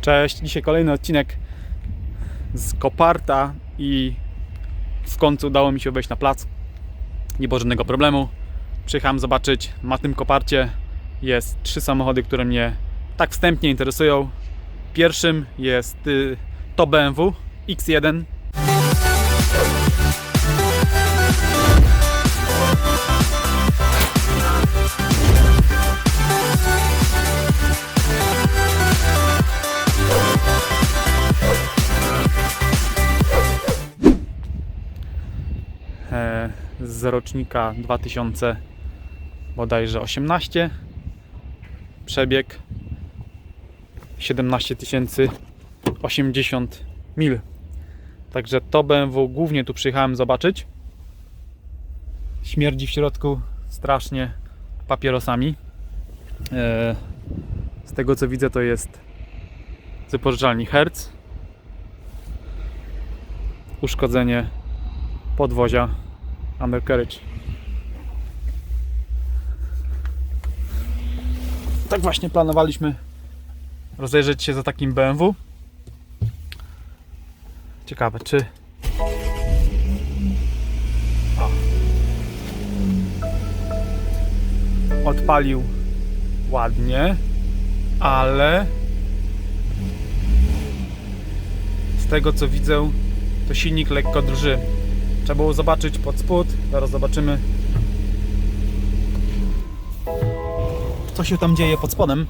Cześć, dzisiaj kolejny odcinek z Koparta i w końcu udało mi się wejść na plac. Nie było żadnego problemu. Przyjechałem zobaczyć, na tym Koparcie jest trzy samochody, które mnie tak wstępnie interesują. Pierwszym jest y, to BMW X1 z rocznika 2000 bodajże 18 przebieg 17 080 mil. Także to BMW głównie tu przyjechałem zobaczyć. Śmierdzi w środku strasznie papierosami. E, z tego co widzę to jest z wypożyczalni Hertz. Uszkodzenie podwozia undercarriage. Tak właśnie planowaliśmy rozejrzeć się za takim BMW. Ciekawe, czy odpalił ładnie, ale z tego co widzę, to silnik lekko drży. Trzeba było zobaczyć pod spód. Zaraz zobaczymy. Co się tam dzieje pod spodem.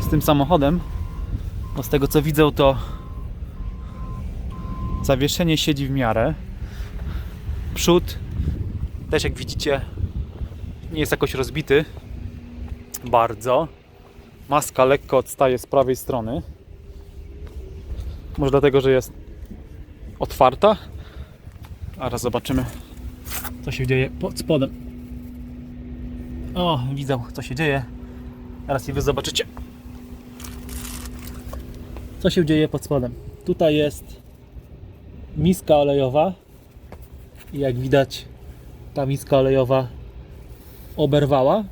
Z tym samochodem. Bo z tego co widzę, to zawieszenie siedzi w miarę. Przód też jak widzicie nie jest jakoś rozbity. Bardzo. Maska lekko odstaje z prawej strony. Może dlatego, że jest otwarta. A raz zobaczymy, co się dzieje pod spodem. O, widzę, co się dzieje. Teraz i wy zobaczycie. Co się dzieje pod spodem. Tutaj jest miska olejowa. I jak widać, ta miska olejowa oberwała.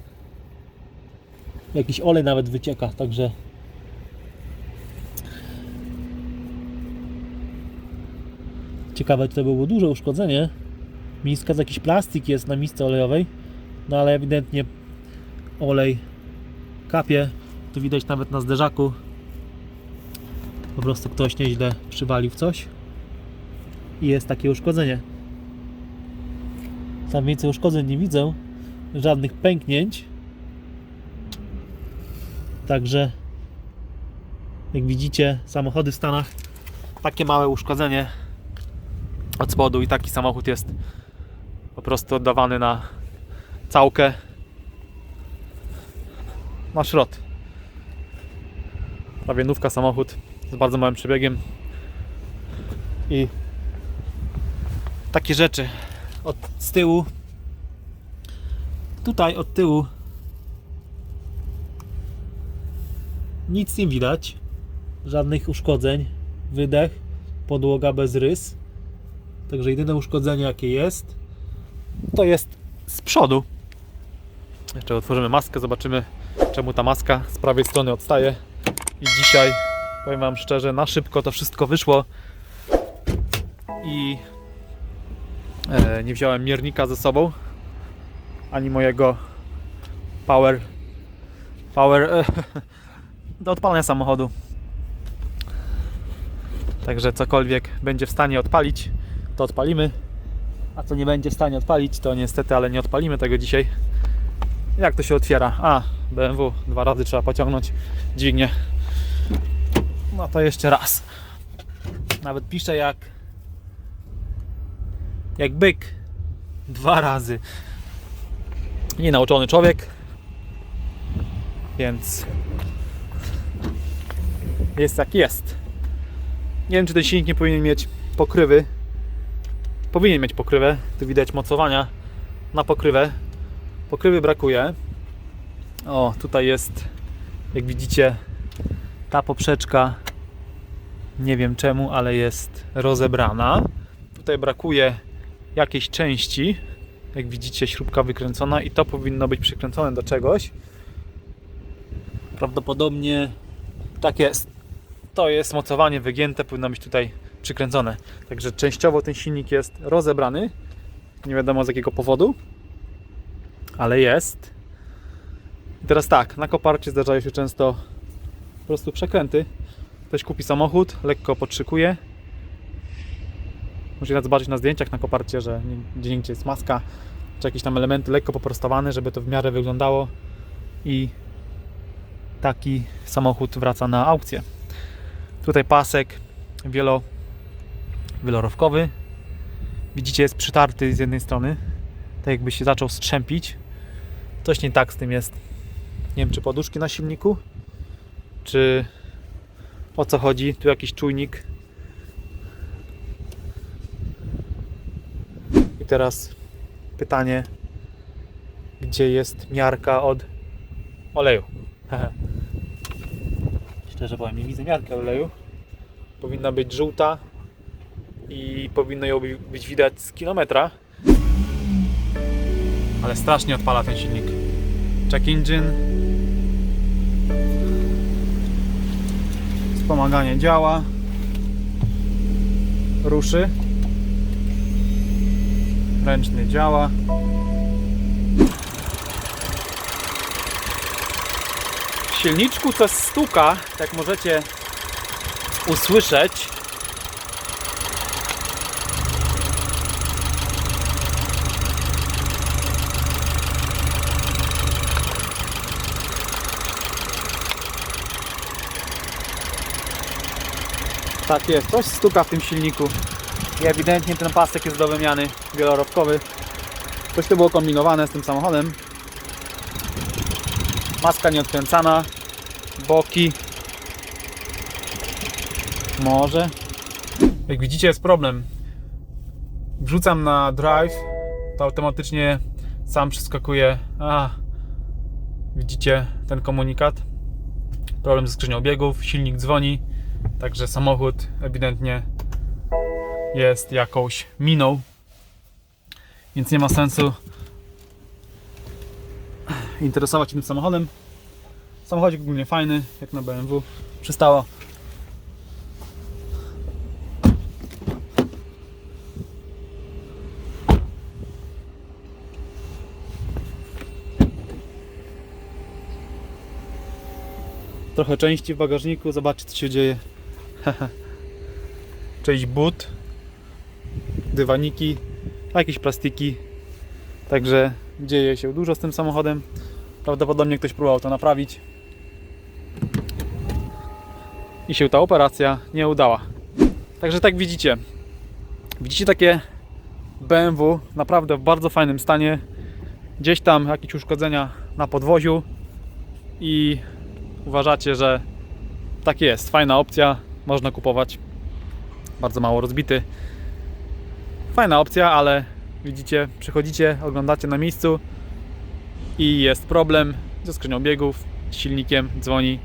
Jakiś olej nawet wycieka, także Ciekawe, to było duże uszkodzenie. Miska z jakiś plastik jest na misce olejowej, no ale ewidentnie olej kapie. Tu widać nawet na zderzaku. Po prostu ktoś nieźle przywalił w coś i jest takie uszkodzenie. Tam więcej uszkodzeń nie widzę, żadnych pęknięć. Także jak widzicie, samochody w Stanach takie małe uszkodzenie od spodu i taki samochód jest po prostu oddawany na całkę. Na szrot. Prawie nówka samochód z bardzo małym przebiegiem. I takie rzeczy od z tyłu. Tutaj od tyłu nic nie widać. Żadnych uszkodzeń. Wydech podłoga bez rys Także jedyne uszkodzenie jakie jest, to jest z przodu. Jeszcze otworzymy maskę, zobaczymy czemu ta maska z prawej strony odstaje. I dzisiaj, powiem Wam szczerze, na szybko to wszystko wyszło. I e, nie wziąłem miernika ze sobą, ani mojego power, power e, do odpalania samochodu. Także cokolwiek będzie w stanie odpalić, to odpalimy. A co nie będzie w stanie odpalić, to niestety, ale nie odpalimy tego dzisiaj. Jak to się otwiera? A, BMW dwa razy trzeba pociągnąć dźwignię. No to jeszcze raz. Nawet pisze jak jak byk dwa razy. Nienauczony człowiek. Więc jest jak jest. Nie wiem, czy ten silnik nie powinien mieć pokrywy powinien mieć pokrywę. Tu widać mocowania na pokrywę. Pokrywy brakuje. O, tutaj jest, jak widzicie, ta poprzeczka. Nie wiem czemu, ale jest rozebrana. Tutaj brakuje jakiejś części. Jak widzicie, śrubka wykręcona i to powinno być przykręcone do czegoś. Prawdopodobnie tak jest. To jest mocowanie wygięte, powinno być tutaj przykręcone. Także częściowo ten silnik jest rozebrany. Nie wiadomo z jakiego powodu, ale jest. I teraz tak, na koparcie zdarzają się często po prostu przekręty. Ktoś kupi samochód, lekko podszykuje. Możecie zobaczyć na zdjęciach na koparcie, że gdzie niegdzie jest maska, czy jakieś tam elementy lekko poprostowane, żeby to w miarę wyglądało i taki samochód wraca na aukcję. Tutaj pasek wielo, wielorowkowy. Widzicie, jest przytarty z jednej strony, tak jakby się zaczął strzępić. Coś nie tak z tym jest. Nie wiem, czy poduszki na silniku, czy o co chodzi. Tu jakiś czujnik. I teraz pytanie, gdzie jest miarka od oleju? Szczerze powiem, nie widzę miarki oleju. Powinna być żółta i powinno ją by- być widać z kilometra. Ale strasznie odpala ten silnik. Check engine. Wspomaganie działa. Ruszy. Ręczny działa. W silniczku coś stuka, jak możecie usłyszeć. Tak jest, coś stuka w tym silniku. I ewidentnie ten pasek jest do wymiany wielorobkowy. Coś to było kombinowane z tym samochodem. Maska nieodkręcana, boki. Może. Jak widzicie jest problem. Wrzucam na drive, to automatycznie sam przeskakuje. A, widzicie ten komunikat? Problem ze skrzynią biegów, silnik dzwoni, także samochód ewidentnie jest jakąś miną. Więc nie ma sensu interesować się tym samochodem. Samochodzik ogólnie fajny, jak na BMW. Przystało. Trochę części w bagażniku, zobaczcie co się dzieje. Część but, dywaniki, jakieś plastiki. Także dzieje się dużo z tym samochodem. Prawdopodobnie ktoś próbował to naprawić. I się ta operacja nie udała. Także tak widzicie. Widzicie takie BMW naprawdę w bardzo fajnym stanie. Gdzieś tam jakieś uszkodzenia na podwoziu i uważacie, że tak jest, fajna opcja, można kupować. Bardzo mało rozbity. Fajna opcja, ale widzicie, przychodzicie, oglądacie na miejscu i jest problem ze skrzynią biegów, silnikiem, dzwoni.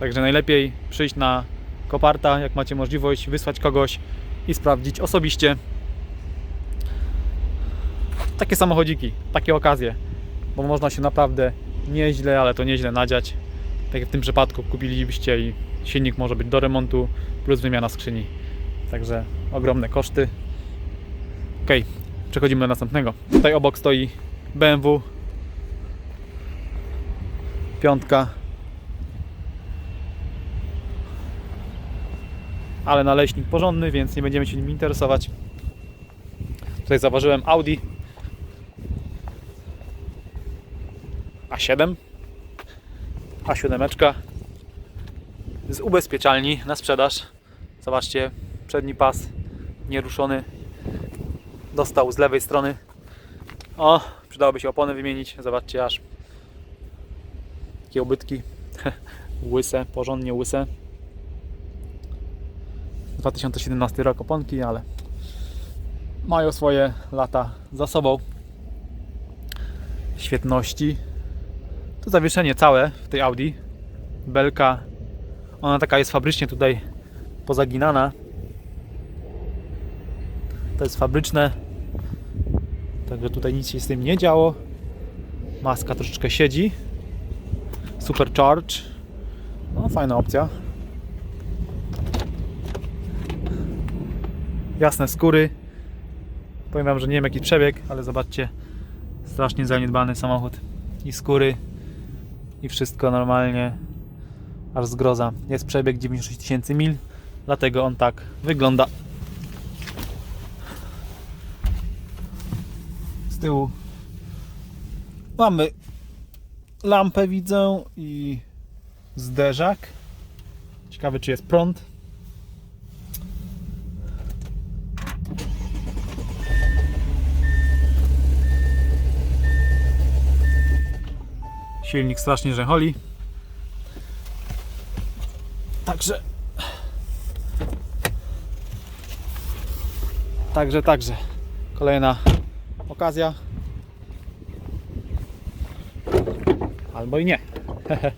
Także najlepiej przyjść na Koparta, jak macie możliwość, wysłać kogoś i sprawdzić osobiście takie samochodziki, takie okazje, bo można się naprawdę nieźle, ale to nieźle nadziać. Tak jak w tym przypadku kupilibyście i silnik może być do remontu plus wymiana skrzyni. Także ogromne koszty. Ok, przechodzimy do następnego. Tutaj obok stoi BMW. Piątka. Ale naleśnik porządny, więc nie będziemy się nim interesować. Tutaj zauważyłem Audi A7 A7 z ubezpieczalni na sprzedaż. Zobaczcie, przedni pas nieruszony. Dostał z lewej strony. O, przydałoby się opony wymienić. Zobaczcie, aż takie ubytki. łyse, porządnie łyse. 2017 rok oponki, ale mają swoje lata za sobą. Świetności. To zawieszenie całe w tej Audi. Belka. Ona taka jest fabrycznie tutaj pozaginana. To jest fabryczne. Także tutaj nic się z tym nie działo. Maska troszeczkę siedzi. Supercharge. No, fajna opcja. Jasne skóry. Powiem wam, że nie wiem jaki przebieg, ale zobaczcie. Strasznie zaniedbany samochód. I skóry, i wszystko normalnie. Aż zgroza. Jest przebieg 96 tysięcy mil, dlatego on tak wygląda. Z tyłu mamy lampę widzę i zderzak. Ciekawy czy jest prąd. Silnik strasznie rzęcholi. Także. Także, także. Kolejna okazja. Albo i nie.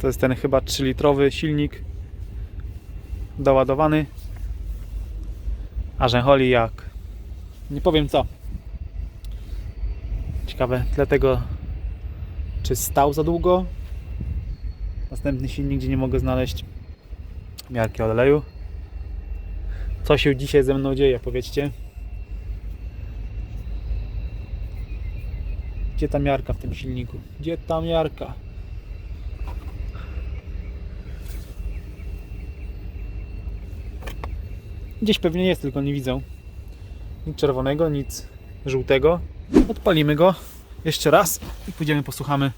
To jest ten chyba 3-litrowy silnik doładowany. A rzęcholi jak. Nie powiem co. Ciekawe, dlatego czy stał za długo. Następny silnik, gdzie nie mogę znaleźć miarki oleju. Co się dzisiaj ze mną dzieje, powiedzcie. Gdzie ta miarka w tym silniku? Gdzie ta miarka? Gdzieś pewnie jest, tylko nie widzę. Nic czerwonego, nic żółtego. Odpalimy go jeszcze raz i pójdziemy posłuchamy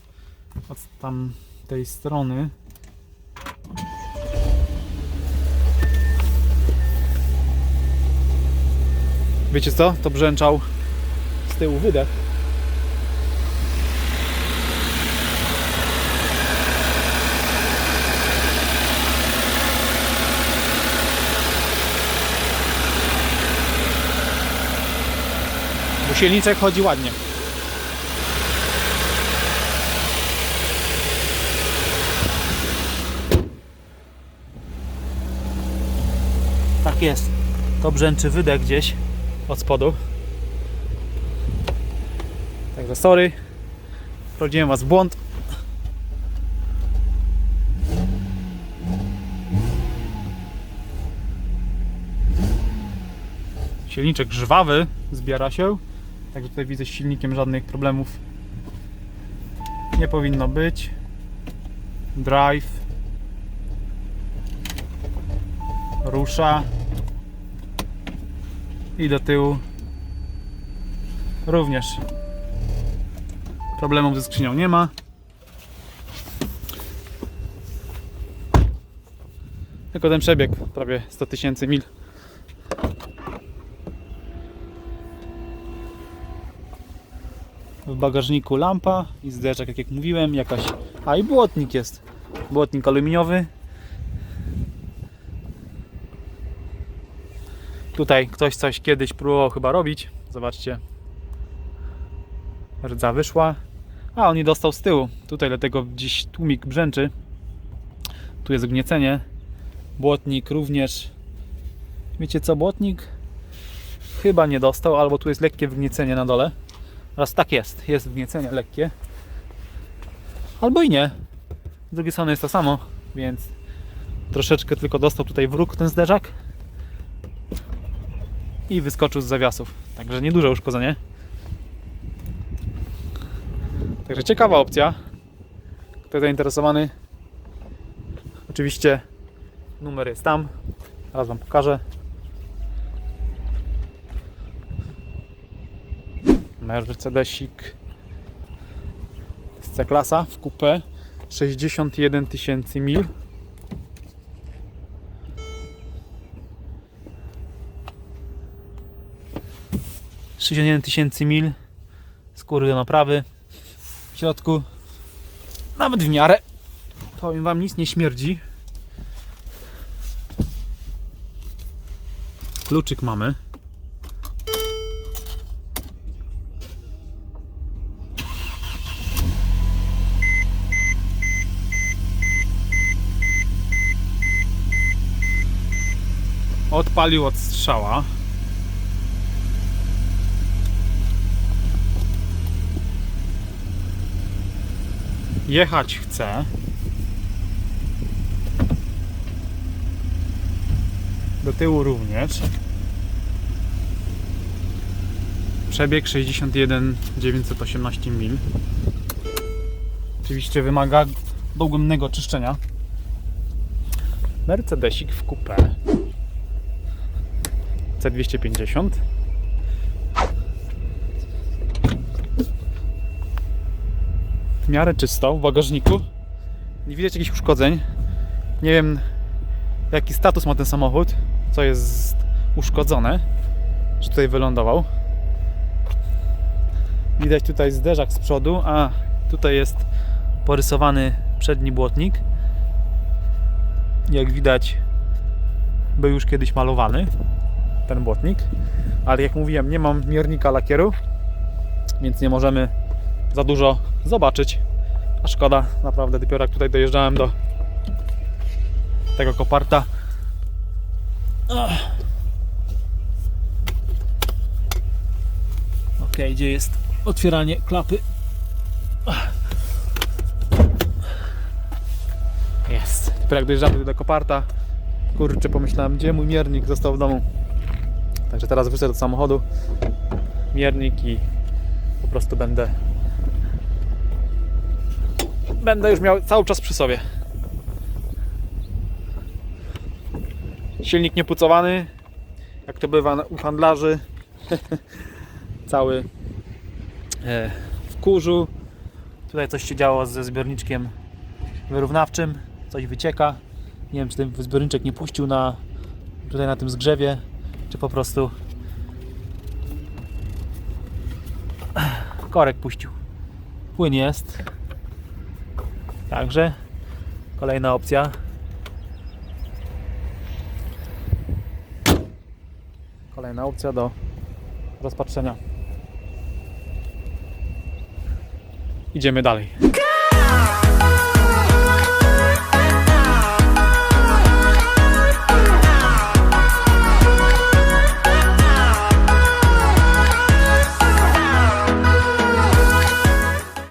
od tamtej strony. Wiecie co? To brzęczał z tyłu wydech. Silniczek chodzi ładnie. Tak jest. To brzęczy wydech gdzieś od spodu. Także sorry. Wprowadziłem Was w błąd. Silniczek żwawy zbiera się. Także tutaj widzę z silnikiem żadnych problemów nie powinno być. Drive rusza i do tyłu również problemów ze skrzynią nie ma. Tylko ten przebieg prawie 100 tysięcy mil. W bagażniku lampa i zderzak, tak jak mówiłem, jakaś. A i błotnik jest. Błotnik aluminiowy. Tutaj ktoś coś kiedyś próbował chyba robić. Zobaczcie. Rdza wyszła. A on nie dostał z tyłu. Tutaj dlatego dziś tłumik brzęczy. Tu jest gniecenie. Błotnik również. Wiecie co, błotnik chyba nie dostał, albo tu jest lekkie wgniecenie na dole. Raz tak jest, jest wgniecenie lekkie. Albo i nie. Z drugiej strony jest to samo, więc troszeczkę tylko dostał tutaj wróg ten zderzak i wyskoczył z zawiasów. Także nieduże uszkodzenie. Także ciekawa opcja. Kto zainteresowany, oczywiście numer jest tam. Teraz Wam pokażę. Mercedesik C-klasa w coupé 61 tysięcy mil. tysięcy mil skóry do naprawy. W środku. Nawet w miarę. Powiem wam nic nie śmierdzi. Kluczyk mamy odpalił od strzała. Jechać chcę. Do tyłu również. Przebieg 61 918 mil. Oczywiście wymaga dogłębnego czyszczenia. Mercedesik w coupé. C250. W miarę czysto w bagażniku. Nie widać jakichś uszkodzeń. Nie wiem jaki status ma ten samochód, co jest uszkodzone, że tutaj wylądował. Widać tutaj zderzak z przodu, a tutaj jest porysowany przedni błotnik. Jak widać, był już kiedyś malowany ten błotnik, ale jak mówiłem, nie mam miernika lakieru, więc nie możemy za dużo zobaczyć. A szkoda, naprawdę, dopiero jak tutaj dojeżdżałem do tego koparta. Ok, gdzie jest otwieranie klapy? Jest. Dopiero jak dojeżdżamy do koparta, kurczę, pomyślałem, gdzie mój miernik został w domu. Także teraz wrócę do samochodu, miernik i po prostu będę będę już miał cały czas przy sobie. Silnik niepucowany, jak to bywa u handlarzy. Cały e, w kurzu. Tutaj coś się działo ze zbiorniczkiem wyrównawczym, coś wycieka. Nie wiem, czy ten zbiorniczek nie puścił na tutaj na tym zgrzewie, czy po prostu korek puścił. Płyn jest. Także kolejna opcja. Kolejna opcja do rozpatrzenia. Idziemy dalej.